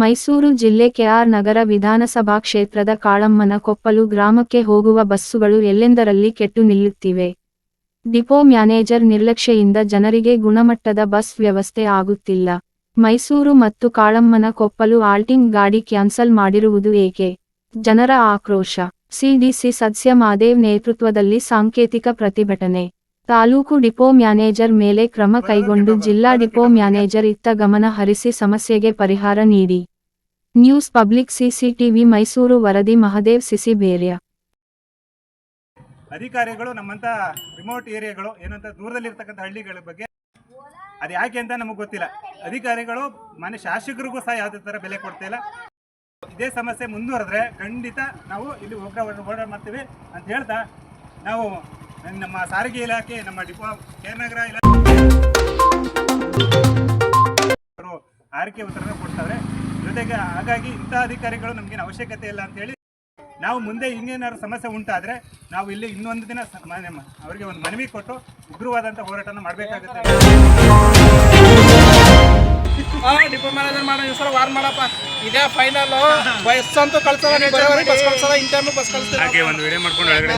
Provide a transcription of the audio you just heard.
ಮೈಸೂರು ಜಿಲ್ಲೆ ಕೆಆರ್ ನಗರ ವಿಧಾನಸಭಾ ಕ್ಷೇತ್ರದ ಕಾಳಮ್ಮನ ಕೊಪ್ಪಲು ಗ್ರಾಮಕ್ಕೆ ಹೋಗುವ ಬಸ್ಸುಗಳು ಎಲ್ಲೆಂದರಲ್ಲಿ ಕೆಟ್ಟು ನಿಲ್ಲುತ್ತಿವೆ. ಡಿಪೋ ಮ್ಯಾನೇಜರ್ ನಿರ್ಲಕ್ಷ್ಯೆಯಿಂದ ಜನರಿಗೆ ಗುಣಮಟ್ಟದ ಬಸ್ ವ್ಯವಸ್ಥೆ ಆಗುತ್ತಿಲ್ಲ. ಮೈಸೂರು ಮತ್ತು ಕಾಳಮ್ಮನ ಕೊಪ್ಪಲು ಆಲ್ಟಿಂಗ್ ಗಾಡಿ ಕ್ಯಾನ್ಸಲ್ ಮಾಡಿರುವುದು ಏಕೆ? ಜನರ ಆಕ್ರೋಶ. ಸಿಡಿಸಿ ಸದಸ್ಯ ಮಾದೇವ್ ನೇತೃತ್ವದಲ್ಲಿ ಸಾಂಕೇತಿಕ ಪ್ರತಿಭಟನೆ. ತಾಲೂಕು ಡಿಪೋ ಮ್ಯಾನೇಜರ್ ಮೇಲೆ ಕ್ರಮ ಕೈಗೊಂಡು ಜಿಲ್ಲಾ ಡಿಪೋ ಮ್ಯಾನೇಜರ್ ಇತ್ತ ಗಮನ ಹರಿಸಿ ಸಮಸ್ಯೆಗೆ ಪರಿಹಾರ ನೀಡಿ. ನ್ಯೂಸ್ ಪಬ್ಲಿಕ್ ಸಿಸಿಟಿವಿ ಮೈಸೂರು ವರದಿ ಮಹದೇವ್ ಸಿಸಿ ಬೇರ್ಯ. ಅಧಿಕಾರಿಗಳು ನಮ್ಮಂತ ರಿಮೋಟ್ ಏರಿಯಾಗಳು ಏನಂತ ದೂರದಲ್ಲಿ ಇರ್ತಕ್ಕಂಥ ಹಳ್ಳಿಗಳ ಬಗ್ಗೆ ಅದು ಯಾಕೆ ಅಂತ ನಮಗೆ ಗೊತ್ತಿಲ್ಲ. ಅಧಿಕಾರಿಗಳು ಮನೆ ಶಾಸಕರಿಗೂ ಸಹ ಯಾವುದೇ ಥರ ಬೆಲೆ ಕೊಡ್ತಿಲ್ಲ ಇದೇ ಸಮಸ್ಯೆ ಮುಂದುವರೆದ್ರೆ ಖಂಡಿತ ನಾವು ಇಲ್ಲಿ ಹೋಗ್ರ ಓಡಾಡ್ ಮಾಡ್ತೀವಿ ಅಂತ ಹೇಳ್ತಾ ನಾವು ನಮ್ಮ ಸಾರಿಗೆ ಇಲಾಖೆ, ನಮ್ಮ ಡಿಪೋ ಕೇರ್ನಗರ ಇಲಾಖೆ ಆರ್ಕೆ ಉತ್ತರನ ಕೊಡ್ತಾರೆ ಜೊತೆಗೆ ಹಾಗಾಗಿ ಇಂಥ ಅಧಿಕಾರಿಗಳು ನಮಗೇನು ಅವಶ್ಯಕತೆ ಇಲ್ಲ ಅಂತೇಳಿ ನಾವು ಮುಂದೆ ಇನ್ನೇನಾದ್ರು ಸಮಸ್ಯೆ ಉಂಟಾದ್ರೆ ನಾವು ಇಲ್ಲಿ ಇನ್ನೊಂದು ದಿನ ಅವರಿಗೆ ಒಂದು ಮನವಿ ಕೊಟ್ಟು ಉಗ್ರವಾದಂಥ ಹೋರಾಟನ ಮಾಡಬೇಕಾಗುತ್ತೆ. ಮಾಡೋ ಈ ಸಲ ವಾರ್ ಮಾಡಪ್ಪ. ಇದೇ ಫೈನಲ್ ಬಸ್ ಅಂತೂ ಕಳ್ಸಲ್ಲ ಬಸ್ ಕಳ್ಸಲ್ಲ ಇನ್ ಟೈಮ್ ಬಸ್ ಕಳಿಸ್ತೀವಿ ಹಾಗೆ ಒಂದು ವಿಡಿಯೋ ಮಾಡ್ಕೊಂಡು